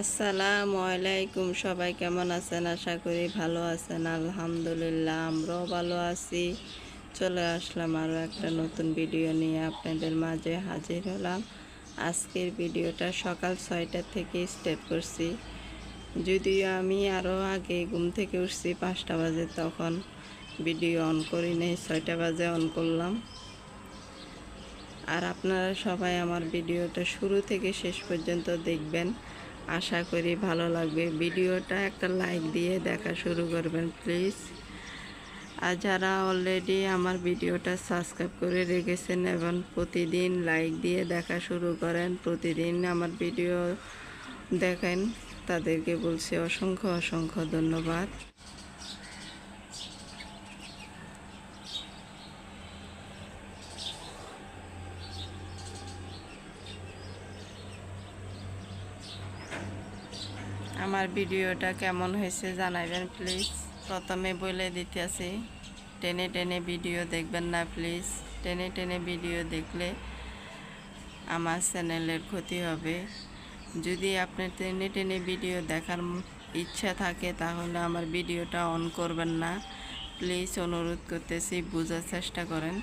আসসালামু আলাইকুম, সবাই কেমন আছেন? আশা করি ভালো আছেন, আলহামদুলিল্লাহ, আমরাও ভালো আছি। চলে আসলাম আরও একটা নতুন ভিডিও নিয়ে আপনাদের মাঝে হাজির হলাম। আজকের ভিডিওটা সকাল ছয়টা থেকে স্টার্ট করছি। যদিও আমি আরও আগে ঘুম থেকে উঠছি পাঁচটা বাজে, তখন ভিডিও অন করি নেই, ছয়টা বাজে অন করলাম। আর আপনারা সবাই আমার ভিডিওটা শুরু থেকে শেষ পর্যন্ত দেখবেন। আশা করি ভালো লাগবে। ভিডিওটা একটা লাইক দিয়ে দেখা শুরু করবেন প্লিজ আর যারা অলরেডি আমার ভিডিওটা সাবস্ক্রাইব করে রেখেছেন এবং প্রতিদিন লাইক দিয়ে দেখা শুরু করেন, প্রতিদিন আমার ভিডিও দেখেন, তাদেরকে বলছি অসংখ্য অসংখ্য ধন্যবাদ। আমার ভিডিওটা কেমন হয়েছে জানাবেন প্লিজ প্রথমে বলে দিতে দিতেছি টেনে টেনে ভিডিও দেখবেন না প্লিজ টেনে টেনে ভিডিও দেখলে আমার চ্যানেলের ক্ষতি হবে। যদি আপনি টেনে টেনে ভিডিও দেখার ইচ্ছা থাকে, তাহলে আমার ভিডিওটা অন করবেন না। প্লিজ অনুরোধ করতেছি, বোঝার চেষ্টা করেন।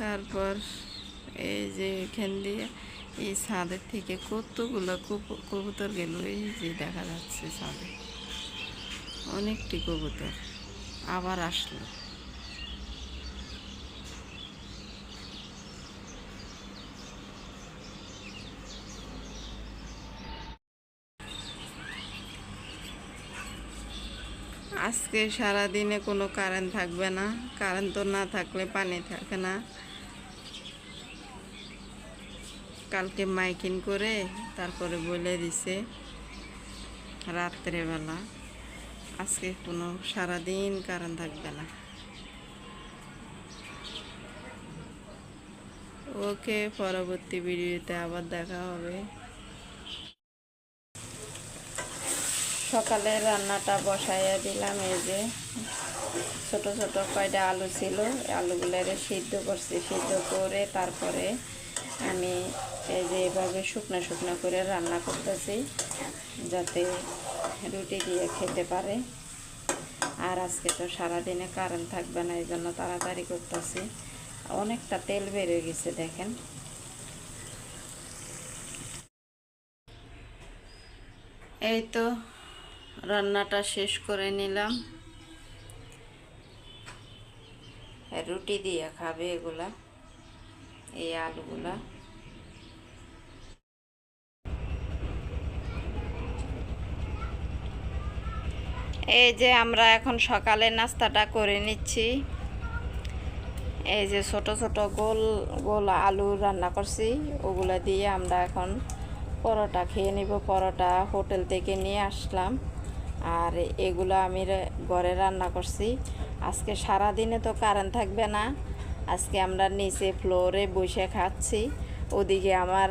তারপর এই যে এখান দিয়ে এই ছাদের থেকে কতগুলো কবু- কবুতর গেল? এই যে দেখা যাচ্ছে ছাদে। অনেকটি কবুতর আবার আসলো। আজকে সারা দিনে কোনো কারেন্ট থাকবে না। কারেন্ট তো না থাকলে পানি থাকে না। কালকে মাইকিং করে তারপরে বলে দিছে রাত্রেবেলা। আজকে কোনো সারাদিন কারণ থাকবে না। ওকে, পরবর্তী ভিডিওতে আবার দেখা হবে। সকালে রান্নাটা বসাইয়া দিলাম, এই যে। ছোট ছোট কয়টা আলু ছিল, আলুগুলোরে সিদ্ধ করছি। সিদ্ধ করে তারপরে আমি এই যে এভাবে শুকনো শুকনো করে রান্না করতেছি, যাতে রুটি দিয়ে খেতে পারে। আর আজকে তো সারাদিনে কারেন্ট থাকবে না এই জন্য তাড়াতাড়ি করতেছি। অনেকটা তেল বেড়ে গেছে, দেখেন। এই তো রান্নাটা শেষ করে নিলাম। রুটি দিয়ে খাবে এগুলা, এই আলুগুলা। এই যে আমরা এখন সকালে নাস্তাটা করে নিচ্ছি। এই যে ছোট ছোট গোল গোল আলু রান্না করছি, ওগুলা দিয়ে আমরা এখন পরোটা খেয়ে নিব। পরোটা হোটেল থেকে নিয়ে আসলাম। আর এগুলো আমি ঘরে রান্না করছি। আজকে সারা দিনে তো কারেন্ট থাকবে না। আজকে আমরা নিচে ফ্লোরে বসে খাচ্ছি। ওদিকে আমার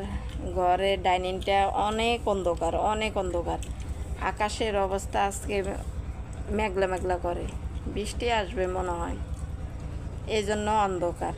ঘরের ডাইনিংটা অনেক অন্ধকার অনেক অন্ধকার। আকাশের অবস্থা আজকে মেঘলা মেঘলা করে। বৃষ্টি আসবে মনে হয়। এই জন্য অন্ধকার।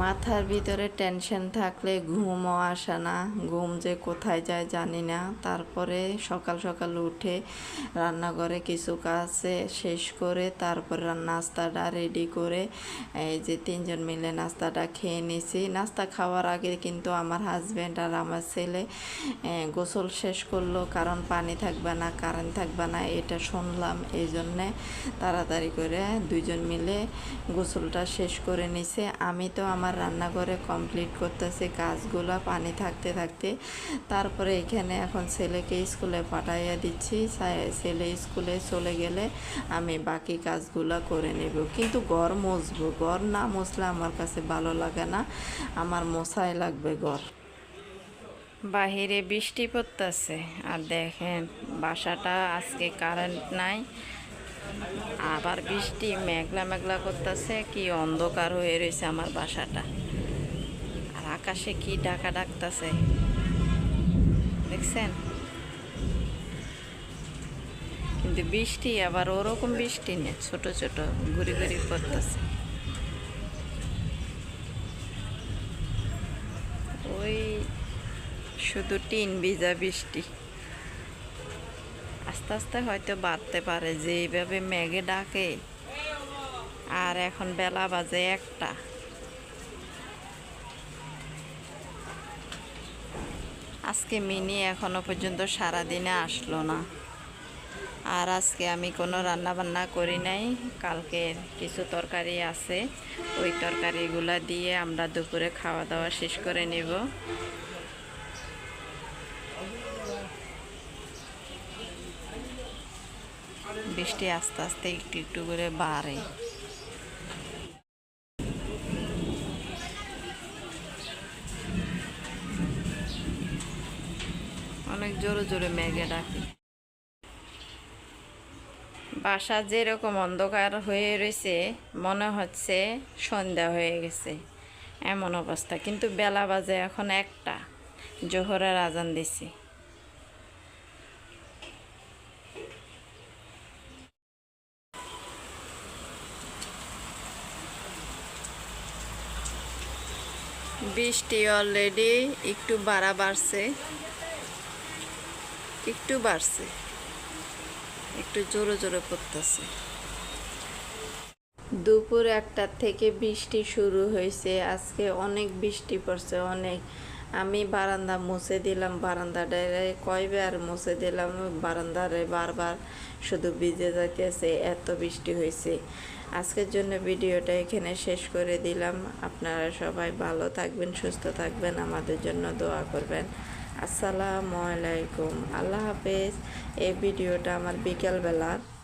মাথার ভিতরে টেনশন থাকলে ঘুমও আসে না। ঘুম যে কোথায় যায় জানি না। তারপরে সকাল সকাল উঠে রান্নাঘরে কিছু কাজ শেষ করে তারপরে নাস্তাটা রেডি করে এই যে তিনজন মিলে নাস্তাটা খেয়ে নিছি। নাস্তা খাওয়ার আগে কিন্তু আমার হাজব্যান্ড আর আমার ছেলে গোসল শেষ করল। কারণ পানি থাকবে না কারেন্ট থাকবে না, এটা শুনলাম। এই জন্যে তাড়াতাড়ি করে দুইজন মিলে গোসলটা শেষ করে নিছে। আমি তো আমার রান্নাঘরে কমপ্লিট করতেছি কাজগুলো পানি থাকতে থাকতে। তারপরে এখানে এখন ছেলেকে স্কুলে পাঠাইয়া দিচ্ছি। ছেলে স্কুলে চলে গেলে আমি বাকি কাজগুলো করে নেব। কিন্তু ঘর মুছবো। ঘর না মুছলে আমার কাছে ভালো লাগে না। আমার মশাই লাগবে ঘর। বাহিরে বৃষ্টি পড়তেছে। আর দেখেন, বাসাটা আজকে কারেন্ট নাই। আবার বৃষ্টি, মেঘলা মেঘলা করতেছে, কি অন্ধকার হয়ে রয়েছে আমার বাসাটা। আর আকাশে কি ডাকা ডাকতেছে। দেখছেন? কিন্তু বৃষ্টি, আবার ওরকম বৃষ্টি নেই, ছোট ছোট, ঘুরি ঘুরি পড়তেছে ওই শুধু টিন ভিজা বৃষ্টি। আস্তে আস্তে হয়তো বাড়তে পারে যে এইভাবে মেঘে ডাকে। আর এখন বেলা বাজে একটা। আজকে মিনি এখনও পর্যন্ত সারাদিনে আসলো না। আর আজকে আমি কোনো রান্না বান্না করি নাই। কালকে কিছু তরকারি আছে। ওই তরকারিগুলা দিয়ে আমরা দুপুরে খাওয়া দাওয়া শেষ করে নেব। বৃষ্টি আস্তে আস্তে একটু একটু করে বাড়ে। অনেক জোরে জোরে মেঘে ডাকে। বাসা যেরকম অন্ধকার হয়ে রয়েছে, মনে হচ্ছে সন্ধ্যা হয়ে গেছে। এমন অবস্থা, কিন্তু বেলা বাজে এখন একটা। জোহরের আজান দিছি। বৃষ্টি অলরেডি একটু বাড়া বাড়ছে। একটু বাড়ছে। একটু জোরে জোরে পড়তেছে। দুপুর একটার থেকে বৃষ্টি শুরু হয়েছে। আজকে অনেক বৃষ্টি পড়ছে, অনেক। আমি বারান্দা মুছে দিলাম বারান্দাটারে কয়বার মুছে দিলাম, বারান্দারে বারবার শুধু ভিজে যাইতেছে, এত বৃষ্টি হয়েছে আজকের জন্য ভিডিওটা এখানে শেষ করে দিলাম। আপনারা সবাই ভালো থাকবেন, সুস্থ থাকবেন, আমাদের জন্য দোয়া করবেন। আসসালামু আলাইকুম, আল্লাহ হাফেজ। এই ভিডিওটা আমার বিকেলবেলা